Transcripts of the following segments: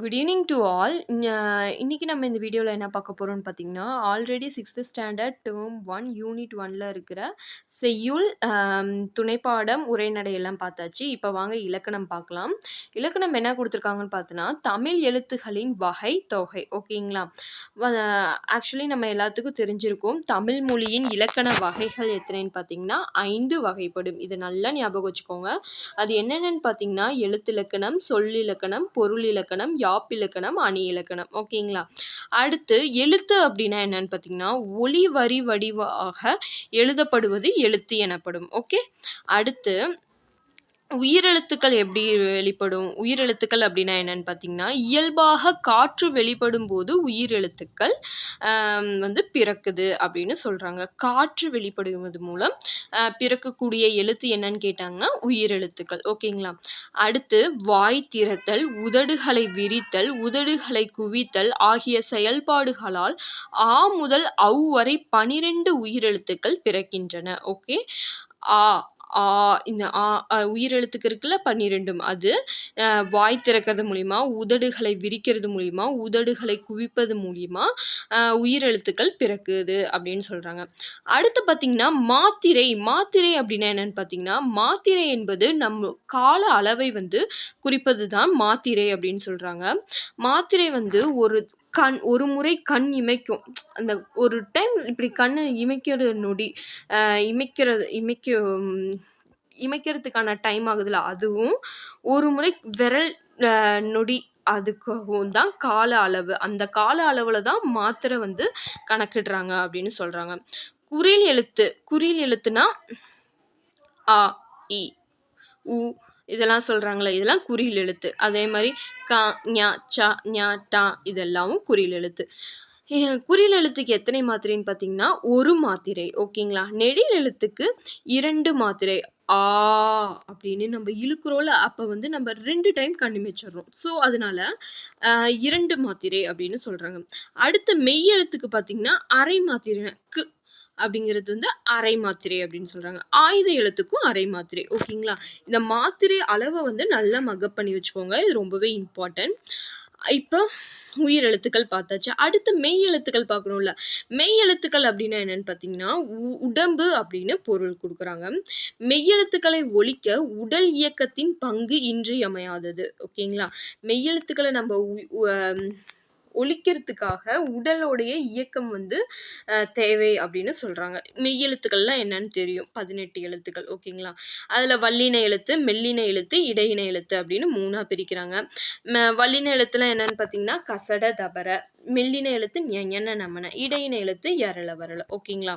Good evening to all இன்னைக்கு நம்ம இந்த வீடியோவில் என்ன பார்க்க போகிறோம்னு பார்த்தீங்கன்னா already sixth standard term one unit ஒன்ல இருக்கிற செய்யுள் துணைப்பாடம் உரைநடை எல்லாம் பார்த்தாச்சு. இப்போ வாங்க இலக்கணம் பார்க்கலாம். இலக்கணம் என்ன கொடுத்துருக்காங்கன்னு பார்த்தோன்னா தமிழ் எழுத்துகளின் வகை தொகை. ஓகேங்களா ஆக்சுவலி நம்ம எல்லாத்துக்கும் தெரிஞ்சிருக்கும் தமிழ் மொழியின் இலக்கண வகைகள் எத்தனைன்னு பார்த்தீங்கன்னா ஐந்து வகைப்படும். இதை நல்லா ஞாபகம் வச்சுக்கோங்க. அது என்னென்னு பார்த்தீங்கன்னா எழுத்திலக்கணம் சொல்லிலக்கணம் பொருள் இலக்கணம் யாப்பிலக்கணம் அணி இலக்கணம். ஓகேங்களா? அடுத்து எழுத்து அப்படின்னா என்னன்னு பார்த்தீங்கன்னா ஒளி வரி வடிவாக எழுதப்படுவது எழுத்து எனப்படும். ஓகே? அடுத்து உயிரெழுத்துக்கள் எப்படி வெளிப்படும்? உயிரெழுத்துக்கள் அப்படின்னா என்னன்னு பார்த்தீங்கன்னா இயல்பாக காற்று வெளிப்படும் போது உயிரெழுத்துக்கள் வந்து பிறக்குது அப்படின்னு சொல்கிறாங்க காற்று வெளிப்படுவது மூலம் பிறக்கக்கூடிய எழுத்து என்னன்னு கேட்டாங்கன்னா உயிரெழுத்துக்கள். ஓகேங்களா? அடுத்து வாய் திறத்தல் உதடுகளை விரித்தல் உதடுகளை குவித்தல் ஆகிய செயல்பாடுகளால் ஆ முதல் அவ் வரை பனிரெண்டு உயிரெழுத்துக்கள் பிறக்கின்றன. ஓகே? ஆ ஆ இந்த ஆ உயிரெழுத்துக்கு இருக்குல்ல? பன்னிரெண்டும். அது வாய் திறக்கிறது மூலிமா உதடுகளை விரிக்கிறது மூலிமா உதடுகளை குவிப்பது மூலிமா உயிரெழுத்துக்கள் பிறக்குது அப்படின்னு சொல்கிறாங்க அடுத்து பார்த்திங்கன்னா மாத்திரை. மாத்திரை அப்படின்னா என்னன்னு பார்த்தீங்கன்னா மாத்திரை என்பது நம்ம கால அளவை வந்து குறிப்பது தான் மாத்திரை அப்படின்னு சொல்கிறாங்க மாத்திரை வந்து ஒரு கண் ஒரு முறை கண் இமைக்கும். அந்த ஒரு டைம் இப்படி கண் இமைக்கிற நொடி இமைக்கிறது இமைக்க இமைக்கிறதுக்கான டைம் ஆகுதுல அதுவும் ஒரு முறை விரல் நொடி அதுக்காகவும் தான் கால அளவு. அந்த கால அளவில் தான் மாத்திரை வந்து கணக்கிடுறாங்க அப்படின்னு சொல்கிறாங்க குறில் எழுத்து குறில் எழுத்துனா ஆ இ உ இதெல்லாம் சொல்கிறாங்களே இதெல்லாம் குறியில் எழுத்து. அதே மாதிரி கா ஞா சா ஞா டா இதெல்லாமும் குறியில் எழுத்து. குறியில் எழுத்துக்கு எத்தனை மாத்திரைன்னு பார்த்தீங்கன்னா ஒரு மாத்திரை ஓகேங்களா? நெடில் எழுத்துக்கு இரண்டு மாத்திரை ஆ அப்படின்னு நம்ம இழுக்கிறோம்ல அப்போ வந்து நம்ம ரெண்டு டைம் கண்ணிமைச்சிடுறோம் ஸோ அதனால இரண்டு மாத்திரை அப்படின்னு சொல்கிறாங்க அடுத்து மெய் எழுத்துக்கு பார்த்தீங்கன்னா அரை மாத்திரை கு அப்படிங்கிறது வந்து அரை மாத்திரை அப்படின்னு சொல்கிறாங்க ஆயுத எழுத்துக்கும் அரை மாத்திரை ஓகேங்களா? இந்த மாத்திரை அளவை வந்து நல்லா மக்கப் பண்ணி வச்சுக்கோங்க. இது ரொம்பவே இம்பார்ட்டன்ட் இப்போ உயிர் எழுத்துக்கள் பார்த்தாச்சு. அடுத்து மெய் எழுத்துக்கள் பார்க்கணும்ல. மெய் எழுத்துக்கள் அப்படின்னா என்னன்னு பார்த்தீங்கன்னா உ- உடம்பு அப்படின்னு பொருள் கொடுக்குறாங்க. மெய்யெழுத்துக்களை ஒழிக்க உடல் இயக்கத்தின் பங்கு இன்றியமையாதது ஓகேங்களா? மெய் எழுத்துக்களை நம்ம உ- ஒழிக்கிறதுக்காக உடலோடைய இயக்கம் வந்து தேவை அப்படின்னு சொல்றாங்க. மெய்யெழுத்துக்கள்லாம் என்னன்னு தெரியும். பதினெட்டு எழுத்துக்கள். ஓகேங்களா? அதில் வல்லின எழுத்து மெல்லின எழுத்து இடையின எழுத்து அப்படின்னு மூணாக பிரிக்கிறாங்க. ம- வல்லின எழுத்துலாம் என்னன்னு பார்த்தீங்கன்னா கசட தபர. மெல்லின எழுத்து என்ன நம்மன இடையின எழுத்து எரள வரல ஓகேங்களா?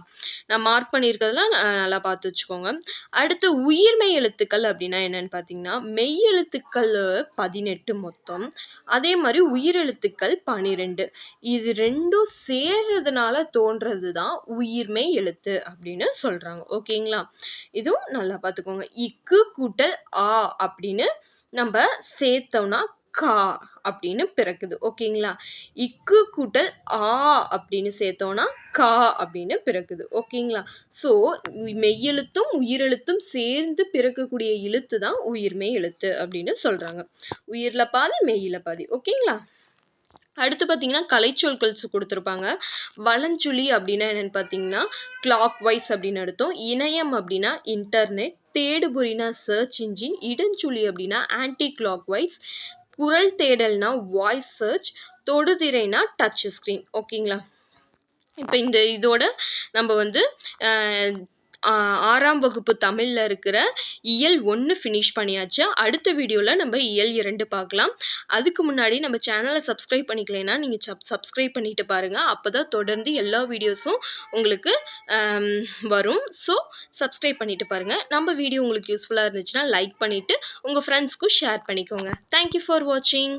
நான் மார்க் பண்ணியிருக்கிறதுலாம் நல்லா பார்த்து வச்சுக்கோங்க. அடுத்து உயிர்மெய் எழுத்துக்கள் அப்படின்னா என்னன்னு பார்த்தீங்கன்னா மெய் எழுத்துக்கள் பதினெட்டு மொத்தம். அதே மாதிரி உயிரெழுத்துக்கள் பனிரெண்டு. இது ரெண்டும் சேர்றதுனால தோன்றது தான் உயிர்மெய் எழுத்து அப்படின்னு சொல்கிறாங்க ஓகேங்களா? இதுவும் நல்லா பார்த்துக்கோங்க. இக்கு கூட்டல் ஆ அப்படின்னு நம்ம சேர்த்தோம்னா கா அப்படின்னு பிறக்குது. ஓகேங்களா? இக்கு கூட்டல் ஆ அப்படின்னு சேர்த்தோன்னா கா அப்படின்னு பிறக்குது. ஓகேங்களா? ஸோ மெய்யெழுத்தும் உயிரெழுத்தும் சேர்ந்து பிறக்கக்கூடிய எழுத்து தான் உயிர்மெய் எழுத்து அப்படின்னு சொல்கிறாங்க உயிரில் பாதி மெய்யில பாதி. ஓகேங்களா? அடுத்து பார்த்தீங்கன்னா கலைச்சொற்கள் கொடுத்துருப்பாங்க. வளஞ்சுழி அப்படின்னா என்னன்னு பார்த்தீங்கன்னா கிளாக் வைஸ் அப்படின்னு அர்த்தம். இணையம் அப்படின்னா இன்டர்நெட் தேடுபொறினா சர்ச் இன்ஜின் இடஞ்சுழி அப்படின்னா ஆன்டி கிளாக் வைஸ் குரல் தேடல்னா வாய்ஸ் சர்ச் தொடுதிரைனா டச் ஸ்க்ரீன் ஓகேங்களா இப்போ இந்த இதோட நம்ம வந்து ஆறாம் வகுப்பு தமிழில் இருக்கிற இயல் ஒன்று ஃபினிஷ் பண்ணியாச்சு. அடுத்த வீடியோவில் நம்ம இயல் இரண்டு பார்க்கலாம். அதுக்கு முன்னாடி நம்ம சேனலை சப்ஸ்கிரைப் பண்ணிக்கலைன்னா நீங்கள் சப் சப்ஸ்கிரைப் பண்ணிட்டு பாருங்கள் அப்போ தான் தொடர்ந்து எல்லா வீடியோஸும் உங்களுக்கு வரும். ஸோ சப்ஸ்கிரைப் பண்ணிட்டு பாருங்கள் நம்ம வீடியோ உங்களுக்கு யூஸ்ஃபுல்லாக இருந்துச்சுன்னா லைக் பண்ணிவிட்டு உங்கள் ஃப்ரெண்ட்ஸ்க்கும் ஷேர் பண்ணிக்கோங்க. தேங்க்யூ ஃபார் வாட்சிங்